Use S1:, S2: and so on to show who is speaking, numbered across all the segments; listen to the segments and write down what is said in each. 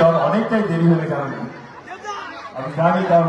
S1: কারণ অনেকটাই দেরি হয়ে গেছে আমি জানি কারণ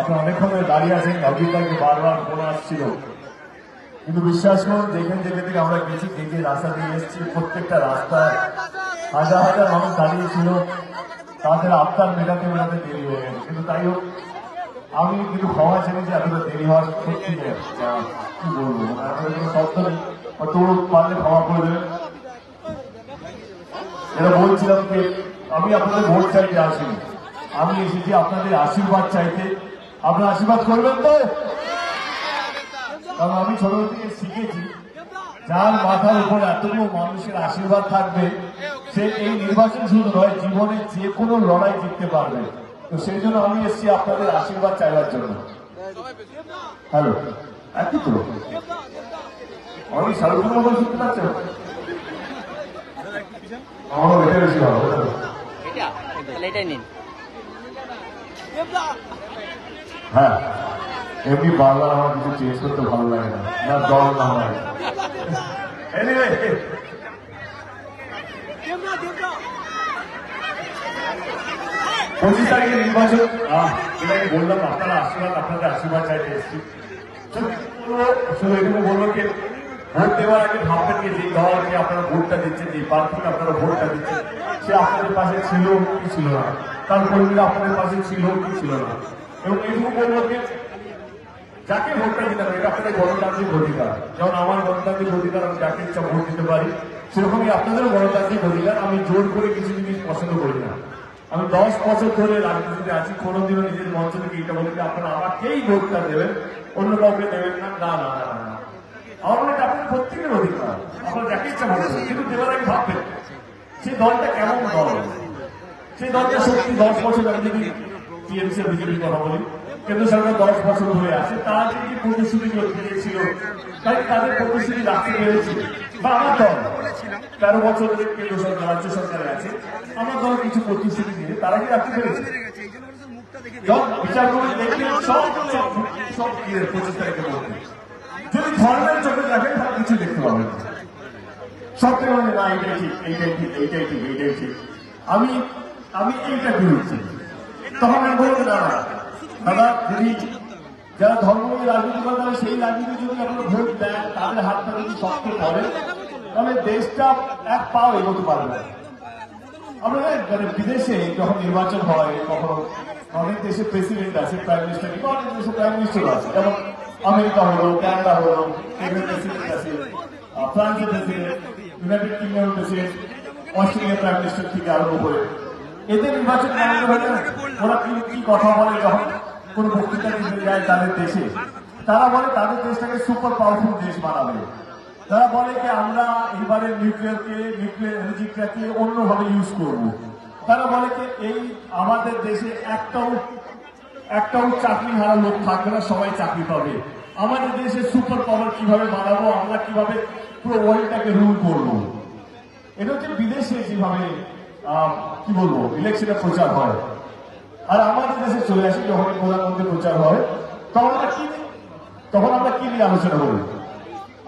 S1: আপনি অনেকক্ষণ ধরে দাঁড়িয়ে আছেন অভিজ্ঞতাকে বারবার ফোন আসছিল। কিন্তু বিশ্বাস করুন, যেখানে থেকে আমরা গেছি, যে রাস্তা দিয়ে এসেছি, প্রত্যেকটা রাস্তায় হাজার হাজার মানুষ দাঁড়িয়ে ছিল। তাদের আবদার মেটাতে মেটাতে দেরি হয়ে গেছে। কিন্তু তাই হোক, আমি কিন্তু ক্ষমা ছেড়ে যে এতটা দেরি হওয়ার সত্যি কি বলব? শব্দ নেই তো পারলে ক্ষমা করে দেবেন। এটা বলছিলাম যে আমি আপনাদের ভোট চাইতে আসিনি। আমি এসেছি আপনাদের আশীর্বাদ চাইতে। আপনার আশীর্বাদ করবেন তো? কারণ আমি ছোট থেকে শিখেছি, যার মাথার উপর এতগুলো মানুষের আশীর্বাদ থাকবে, সে এই নির্বাচন শুধু নয়, জীবনে যে কোনো লড়াই জিততে পারবে। তো সেই জন্য আমি এসেছি আপনাদের আশীর্বাদ চাইবার জন্য। হ্যালো, একই তো? আমি মতো শুনতে পাচ্ছেন আমারও বেশি ভালো? হ্যাঁ এমনি বারবার আমার কিছু চেঞ্জ করতে ভালো লাগে না না দল না হয় পঁচিশ তারিখে নির্বাচন বললাম আপনারা আশীর্বাদ আপনাদের আশীর্বাদ চাইতে এসেছি শুধু এটুকু বলব কি ভোট দেওয়ার আগে ভাববেন কি, যে দলকে আপনারা ভোটটা দিচ্ছেন, যে প্রার্থীকে আপনারা ভোটটা দিচ্ছেন, সে আপনাদের পাশে ছিল কি ছিল না? তার কর্মীরা আপনাদের পাশে ছিল কি ছিল না? এবং বলব কি যাকে ভোটটা দিতে হবে, এটা আপনাদের গণতান্ত্রিক অধিকার। যেমন আমার গণতান্ত্রিক অধিকার, আমি যাকে ইচ্ছা ভোট দিতে পারি, সেরকমই আপনাদেরও গণতান্ত্রিক অধিকার। আমি জোর করে কিছু জিনিস পছন্দ করি না। আমি দশ বছর ধরে রাজনীতিতে আছি, কোনোদিনও নিজের মঞ্চ থেকে এটা বলি যে আপনারা আমাকেই ভোটটা দেবেন, অন্য কাউকে দেবেন না না না না। আমার মনে হয় আপনার কেন্দ্র দশ বছর ধরে আছে তাই তাদের প্রতিশ্রুতি রাখতে তেরো বছর কেন্দ্র রাজ্য সরকারে আছে, আমার দল কিছু প্রতিশ্রুতি দিয়ে তারা কি রাখতে পেরেছে? বিচার করে দেখলে সব সব সব ইয়ে পঁচিশ তারিখের মধ্যে যদি ধর্মের চোখে দেখেন, তাহলে কিছু দেখতে পাবেন। সব মানে না এইটাই ঠিক এইটাই ঠিক এইটাই ঠিক এইটাই ঠিক। আমি আমি এইটা বিরুদ্ধে তখন আমি বলব না দাদা, যদি যারা ধর্ম নিয়ে রাজনীতি করে, তাহলে সেই রাজনীতি যদি আপনারা ভোট দেন, তাদের হাতটা যদি শক্ত করে, তাহলে দেশটা এক পাও এগোতে পারবে না। আমরা মানে বিদেশে যখন নির্বাচন হয়, কখনো অনেক দেশে প্রেসিডেন্ট আছে প্রাইম মিনিস্টার অনেক দেশে প্রাইম মিনিস্টার আছে, যেমন আমেরিকা হলো কানাডা হলো এখানে প্রেসিডেন্ট ফ্রান্সের প্রেসিডেন্ট ইউনাইটেড কিংডমের প্রেসিডেন্ট অস্ট্রেলিয়ার প্রাইম মিনিস্টার থেকে আরম্ভ করে। এদের নির্বাচন? ওরা কি কি কথা বলে যখন কোন বক্তৃতা দিতে যায় তাদের দেশে? তারা বলে তাদের দেশটাকে সুপার পাওয়ারফুল দেশ বানাবে। তারা বলে যে আমরা এবারে নিউক্লিয়ারকে নিউক্লিয়ার এনার্জিটাকে অন্যভাবে ইউজ করব। তারা বলে যে এই আমাদের দেশে একটাও একটাও চাকরি হারা লোক থাকবে না, সবাই চাকরি পাবে। আমাদের দেশে সুপার পাওয়ার কীভাবে বানাবো আমরা কীভাবে পুরো ওয়ার্ল্ডটাকে রুল করব? এটা হচ্ছে বিদেশে যেভাবে কি বলব ইলেকশনে প্রচার হয়। আর আমাদের দেশে চলে আসি যখন প্রধানমন্ত্রী প্রচার হয়, তখন আমরা কি তখন আমরা কি নিয়ে আলোচনা করি?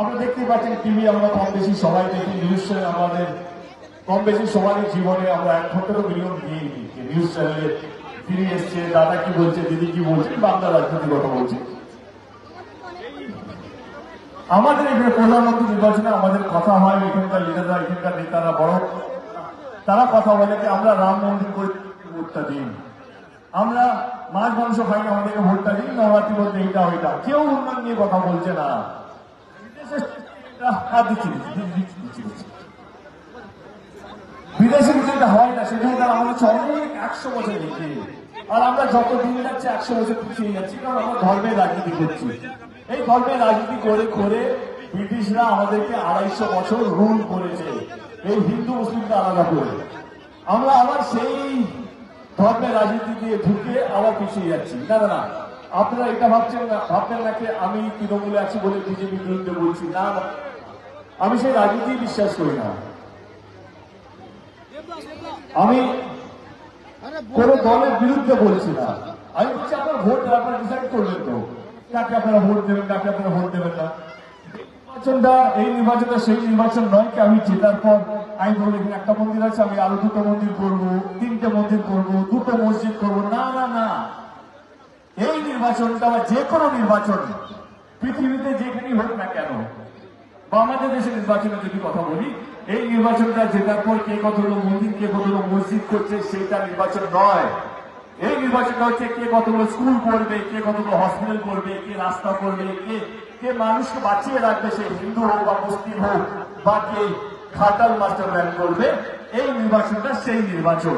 S1: আমরা দেখতেই পাচ্ছেন টিভি আমরা কম বেশি সবাই দেখি নিউজ চ্যানেল আমাদের কম বেশি সমাজের জীবনে আমরা এক ঘন্টারও বিনিয়োগ দিয়েই দিই। যে নিউজ চ্যানেলে ফিরে এসছে, দাদা কি বলছে, দিদি কি বলছে বাংলা রাজনীতির কথা বলছে। আমাদের এখানে প্রধানমন্ত্রী নির্বাচনে আমাদের কথা হয়, এখানকার লিডাররা এখানকার নেতারা বড়। তারা কথা বলে যে আমরা রাম মন্দির করে, ভোটটা দিন। আমরা মাছ, মাংস খাই না, আমাদেরকে ভোটটা দিন নবরাত্রি বলতে এইটা, ওইটা। কেউ উন্নয়ন নিয়ে কথা বলছে না। দিচ্ছি দিচ্ছি। বিদেশে যেটা হয় না, সেখানে তারা আমাদের অনেক একশো বছর এগিয়ে আর আমরা যত দিন যাচ্ছে, একশো বছর পিছিয়ে যাচ্ছি, কারণ আমরা ধর্মের রাজনীতি করছি। এই ধর্মের রাজনীতি করে করে ব্রিটিশরা আমাদেরকে আড়াইশো বছর রুল করেছে। এই হিন্দু মুসলিমকে আলাদা করে। আমরা আবার সেই ধর্মের রাজনীতি দিয়ে ঢুকে আবার পিছিয়ে যাচ্ছি। না না না। আপনারা এটা ভাবছেন না, ভাববেন নাকি আমি তৃণমূলে আছি বলে বিজেপির বিরুদ্ধে বলছি। না। আমি সেই রাজনীতি বিশ্বাস করি না। আমি কোন দলের বিরুদ্ধে বলছি না। আমি বলছি, আপনার ভোট, আপনার ডিসাইড করবেন তো। কাকে আপনারা ভোট দেবেন, কাকে আপনারা ভোট দেবেন না? নির্বাচনটা, এই নির্বাচনটা সেই নির্বাচন নয় কি আমি জেতার পর আমি বলি একটা মন্দির আছে, আমি আরও দুটো মন্দির করব, তিনটে মন্দির করব, দুটো মসজিদ করব, না না না। এই নির্বাচনটা বা যে কোনো নির্বাচন, পৃথিবীতে যেখানেই হোক না কেন বা আমাদের দেশের নির্বাচনে যদি কথা বলি, এই নির্বাচনটা জেতার পর কে কতগুলো মন্দির, কে কতগুলো মসজিদ করছে সেইটা নির্বাচন নয়। এই নির্বাচনটা হচ্ছে কে কতগুলো স্কুল করবে কে কতগুলো হসপিটাল করবে কে রাস্তা করবে কে কে মানুষকে বাঁচিয়ে রাখবে, সে হিন্দু হোক বা মুসলিম হোক, বা কে খাটাল মাস্টার প্ল্যান করবে, এই নির্বাচনটা সেই নির্বাচন।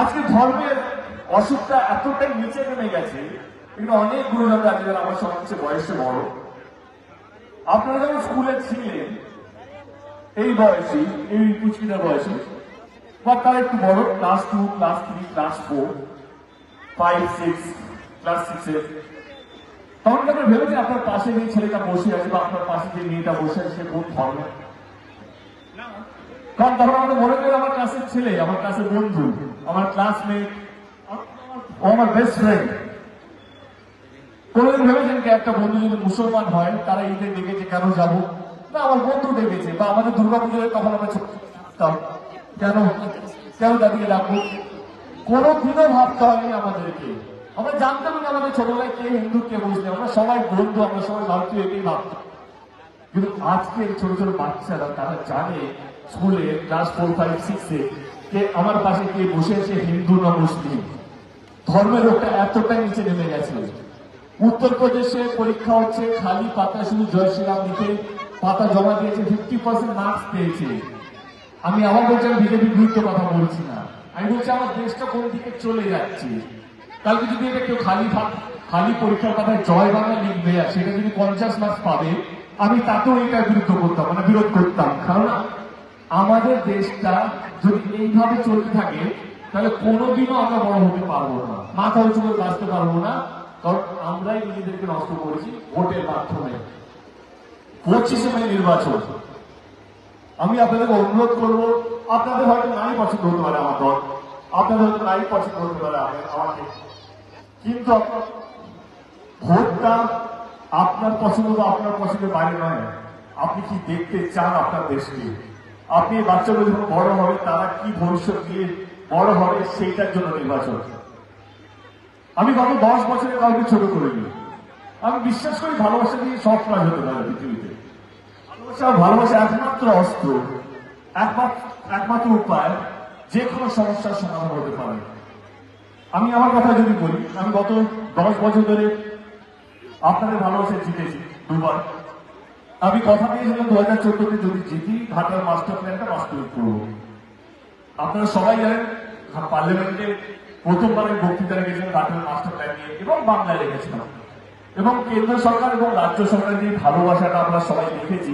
S1: আজকে ধর্মের অসুখটা এতটাই নিচে নেমে গেছে, কিন্তু অনেক গুরুজন আজকে আমার সবচেয়ে বয়সে বড়। আপনারা যখন স্কুলে ছিলেন, এই বয়সে, এই পুচকিটা বয়সে বা তার একটু বড় class two class three class four five six class সিক্সের তখন আপনার ভেবেছেন আপনার পাশে যে ছেলেটা বসে আছে বা আপনার পাশে যে মেয়েটা বসে আছে, সে কোন ধর্মের কারণ তখন আমাদের মনে করি আমার ক্লাসের ছেলে, আমার ক্লাসের বন্ধু, আমার ক্লাসমেট ও আমার বেস্ট ফ্রেন্ড কোনোদিন ভেবেছেন কি একটা বন্ধু যদি মুসলমান হয়, তারা ঈদে ডেকেছে, কেন যাব? না, আমার বন্ধু ডেকেছে, বা আমাদের দুর্গা পুজোয় তখন আমরা ছোট কেন? কেন তাদেরকে ডাকবো কোনোদিনও ভাবতে হয়নি আমাদেরকে। আমরা জানতাম না আমাদের ছোটবেলায় কে হিন্দু, কে মুসলিম। আমরা সবাই বন্ধু, আমরা সবাই ভারতীয় এটাই ভাবতাম। কিন্তু আজকে ছোট ছোট বাচ্চারা, তারা জানে স্কুলে ক্লাস ফোর ফাইভ সিক্সে কে আমার পাশে কে বসে আছে হিন্দু না মুসলিম। ধর্মের লোকটা এতটাই নিচে নেমে গেছে। উত্তরপ্রদেশে পরীক্ষা হচ্ছে, খালি পাতা শুধু জয় শ্রীরাম দিতে পাতা জমা দিয়েছে ফিফটি পার্সেন্ট মার্কস পেয়েছে। আমি আবার বলছি আমি বিজেপির বিরুদ্ধে কথা বলছি না। আমি বলছি আমার দেশটা কোন দিকে চলে যাচ্ছে? কালকে যদি এটা কেউ খালি খালি পরীক্ষার পাতায় জয় বাংলা লিখবে আর সেটা যদি পঞ্চাশ মার্কস পাবে, আমি তাতেও এটার বিরুদ্ধে করতাম মানে বিরোধ করতাম। কারণ আমাদের দেশটা যদি এইভাবে চলতে থাকে, তাহলে কোনোদিনও আমরা বড় হতে পারব না। মাথা উঁচু করে বাঁচতে পারব না। কারণ আমরাই নিজেদেরকে নষ্ট করেছি ভোটের মাধ্যমে। পঁচিশে মে নির্বাচন। আমি আপনাদেরকে অনুরোধ করব, আপনাদের হয়তো নাই পছন্দ হতে পারে আমার দল। আপনাদের হয়তো নাই পছন্দ হতে পারে আমাকে। কিন্তু ভোটটা আপনার পছন্দ বা আপনার পছন্দের বাইরে নয়। আপনি কি দেখতে চান আপনার দেশকে? আপনি বাচ্চাগুলো যখন বড় হবে, তারা কি ভবিষ্যৎ দিয়ে বড় হবে সেইটার জন্য নির্বাচন। আমি গত দশ বছরে কাউকে ছোট করিনি। আমি বিশ্বাস করি ভালোবাসা দিয়ে সব কাজ হতে পারে পৃথিবীতে। ভালোবাসা ভালোবাসা একমাত্র অস্ত্র, একমাত্র একমাত্র উপায় যে কোনো সমস্যার সমাধান হতে পারে। আমি আমার কথা যদি বলি, আমি গত দশ বছর ধরে আপনাদের ভালোবাসায় জিতেছি, দুবার। আমি কথা দিয়েছিলাম দু হাজার চোদ্দতে যদি জিতি ঘাটার মাস্টার প্ল্যানটা বাস্তবিক করব। আপনারা সবাই জানেন, পার্লামেন্টে প্রথমবারের বক্তৃতা রেখেছিলেন ঘাটার মাস্টার প্ল্যান নিয়ে, এবং বাংলায় রেখেছিলাম এবং কেন্দ্র সরকার এবং রাজ্য সরকারের যে ভালোবাসাটা আমরা সবাই দেখেছি,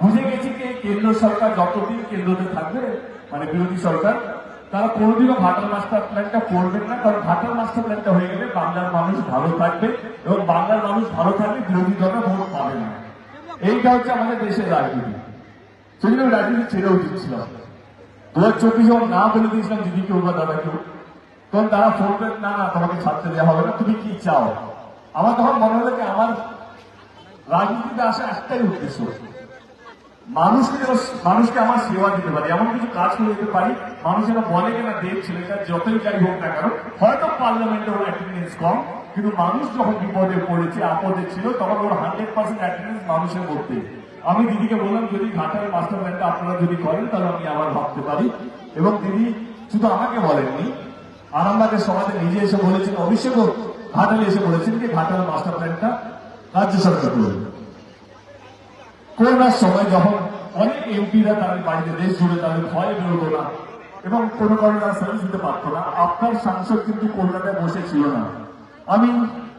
S1: বুঝে গেছি যে কেন্দ্র সরকার যতদিন কেন্দ্রতে থাকবে মানে বিরোধী সরকার, তারা কোনোদিনও ভাটার মাস্টার প্ল্যানটা করবেন না, কারণ ভাটার মাস্টার প্ল্যানটা হয়ে গেলে বাংলার মানুষ ভালো থাকবে এবং বাংলার মানুষ ভালো থাকলে বিরোধী দলরা ভোট পাবে না। এইটা হচ্ছে আমাদের দেশের রাজনীতি। সেজন্য আমি রাজনীতি ছেড়েও দিচ্ছিলাম দু হাজার চব্বিশ না বলে দিয়েছিলাম দিদি কেউ বা দাদা কেউ তখন তারা ফোন না না, তোমাকে ছাড়তে দেওয়া হবে না, তুমি কি চাও? আমার তখন মনে হলো যে আমার রাজনীতিতে আসা একটাই উদ্দেশ্য। মানুষকে মানুষকে আমার সেবা দিতে পারি। এমন কিছু কাজ করে দিতে পারি, মানুষ যেন বলে কিনা দেব ছেলেটা যতই যাই হোক না কেন, হয়তো পার্লামেন্টে ওর অ্যাটেন্ডেন্স কম, কিন্তু মানুষ যখন বিপদে পড়েছে, আপদে ছিল, তখন ওর হান্ড্রেড পার্সেন্ট অ্যাটেন্ডেন্স মানুষের মধ্যে আমি দিদিকে বললাম, যদি ঘাটার মাস্টার প্ল্যানটা আপনারা যদি করেন, তাহলে আমি আবার ভাবতে পারি। এবং দিদি শুধু আমাকে বলেননি, আরামবাগের সমাজে নিজে এসে বলেছেন অভিষেকও ঘাটালে এসে বলেছেন যে ঘাটাল মাস্টার প্ল্যানটা রাজ্য সরকার করবে করোনার সময় যখন অনেক এমপিরা তাদের বাড়িতে দেশ জুড়ে তাদের ভয়ে বেরোতো না এবং কোনো কারণে তারা সার্ভিস দিতে পারতো না, আপনার সাংসদ কিন্তু কলকাতায় বসে ছিল না। আমি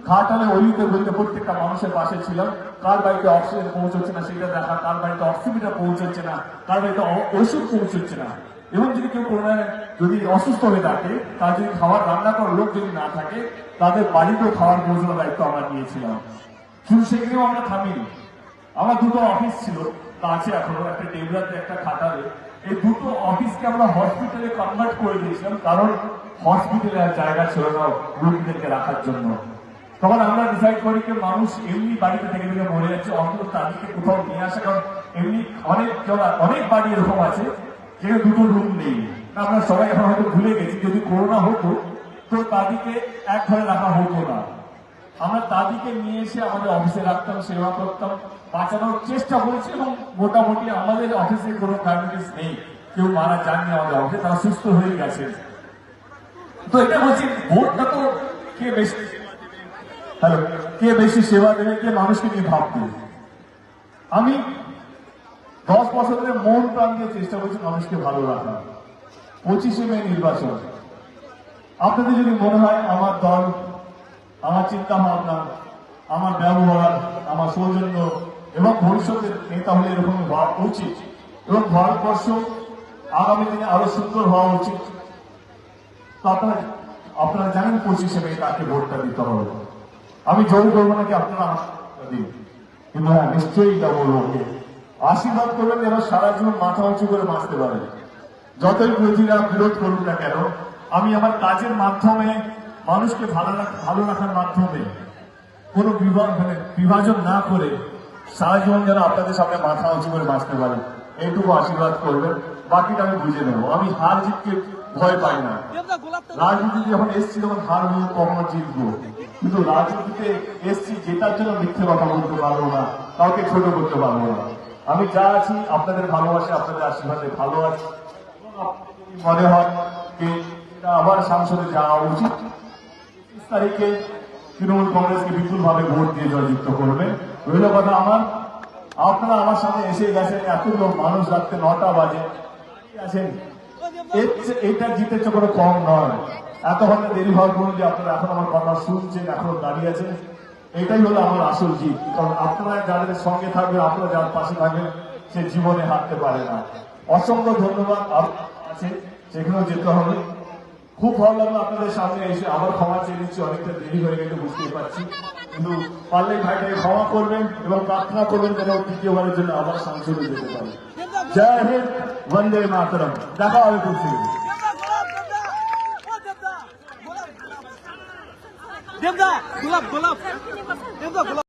S1: ঘাটালে অলিতে বলতে প্রত্যেকটা মানুষের পাশে ছিলাম, কার বাড়িতে অক্সিজেন পৌঁছচ্ছে না সেটা দেখা, কার বাড়িতে অক্সিজেনটা পৌঁছচ্ছে না, কার বাড়িতে ওষুধ পৌঁছচ্ছে না। এবং যদি কেউ করোনায় যদি অসুস্থ হয়ে থাকে, তার যদি খাবার রান্না করার লোক যদি না থাকে, তাদের বাড়িতেও খাবার পৌঁছানোর দায়িত্ব আমরা নিয়েছিলাম। শুধু সেখানেও আমরা থামিনি। আমার দুটো অফিস ছিল, তা আছে এখনও, একটা টেবলাতে একটা খাতারে এই দুটো অফিসকে আমরা হসপিটালে কনভার্ট করে দিয়েছিলাম, কারণ হসপিটালে আর জায়গা ছিল না রোগীদেরকে রাখার জন্য। তখন আমরা ডিসাইড করি যে মানুষ এমনি বাড়িতে থেকে থেকে মরে যাচ্ছে, অন্তত তাদেরকে কোথাও নিয়ে আসা, কারণ এমনি অনেক অনেক বাড়ি এরকম আছে যেখানে দুটো রুম নেই। আমরা সবাই এখন হয়তো ভুলে গেছি, যদি করোনা হতো, তো দাদিকে এক ঘরে রাখা হতো না। আমরা দাদিকে নিয়ে এসে আমাদের অফিসে রাখতাম, সেবা করতাম, বাঁচানোর চেষ্টা করেছি এবং মোটামুটি আমাদের অফিসে কোনো ডায়াবেটিস নেই। কেউ মারা যাননি আমাদের অফিসে তারা সুস্থ হয়ে গেছে। তো এটা বলছি ভোটটা তো কে বেশি হ্যালো, কে বেশি সেবা দেবে, কে মানুষকে নিয়ে ভাববে? আমি দশ বছর ধরে মন প্রাণ দিয়ে চেষ্টা করছি মানুষকে ভালো রাখা। পঁচিশে মে নির্বাচন। আপনাদের যদি মনে হয় আমার দল, আমার চিন্তা ভাবনা আমার ব্যবহার, আমার সৌজন্য এবং ভবিষ্যতের নেতা হলে এরকম হওয়া উচিত এবং ভারতবর্ষ আগামী দিনে আরও সুন্দর হওয়া উচিত। আপনারা আপনারা জানেন পঁচিশে মে তাকে ভোটটা দিতে হবে। আমি জোর করব নাকি আপনারা দিন। কিন্তু হ্যাঁ নিশ্চয়ই এটা বলব। আশীর্বাদ করবেন যেন সারা জীবন মাথা উঁচু করে বাঁচতে পারে। যতই বিরোধীরা বিরোধ করুক না কেন, আমি আমার কাজের মাধ্যমে, মানুষকে ভালো ভালো রাখার মাধ্যমে কোনো মানে বিভাজন না করে সারা জীবন যেন আপনাদের সামনে মাথা উঁচু করে বাঁচতে পারে। এইটুকু আশীর্বাদ করবেন, বাকিটা আমি বুঝে নেব। আমি হার জিতকে ভয় পাই না। রাজনীতি যখন এসছি, তখন হার হারবো কখনো জিতবো। কিন্তু রাজনীতিতে এসছি জেতার জন্য মিথ্যে কথা বলতে পারব না, কাউকে ছোট করতে পারব না। আমি যা আছি, আপনাদের ভালোবাসে, আপনাদের আশীর্বাদে ভালো আছি। মনে হয় আবার সংসদে যাওয়া উচিত। পঁচিশ তারিখে তৃণমূল কংগ্রেসকে বিপুল ভাবে ভোট দিয়ে জয়যুক্ত করবেন রইল কথা আমার। আপনারা আমার সামনে এসে গেছেন, এত লোক মানুষ রাখতে নটা বাজে। আছেন এটা জিতেছে কোনো কম নয়। এত ঘণ্টা দেরি হওয়ার পর যে আপনারা এখন আমার কথা শুনছেন, এখন দাঁড়িয়ে আছেন এটাই হলো আমার আসল জিত কারণ আপনারা যাদের সঙ্গে থাকবে আপনারা যার পাশে থাকবেন, সে জীবনে হাঁটতে পারে না। অসংখ্য ধন্যবাদ আছে, সেখানেও যেতে হবে। খুব ভালো লাগল আপনাদের সামনে এসে। আবার ক্ষমা চেয়ে নিচ্ছি, অনেকটা দেরি হয়ে গেছে, বুঝতেই পারছি। কিন্তু পারলে ভাইটাকে ক্ষমা করবেন এবং প্রার্থনা করবেন যেন তৃতীয়বারের জন্য আবার সংসদে যেতে পারে। জয় হিন্দ, বন্দে মাতরম। দেখা হবে
S2: Juga, belum, 拉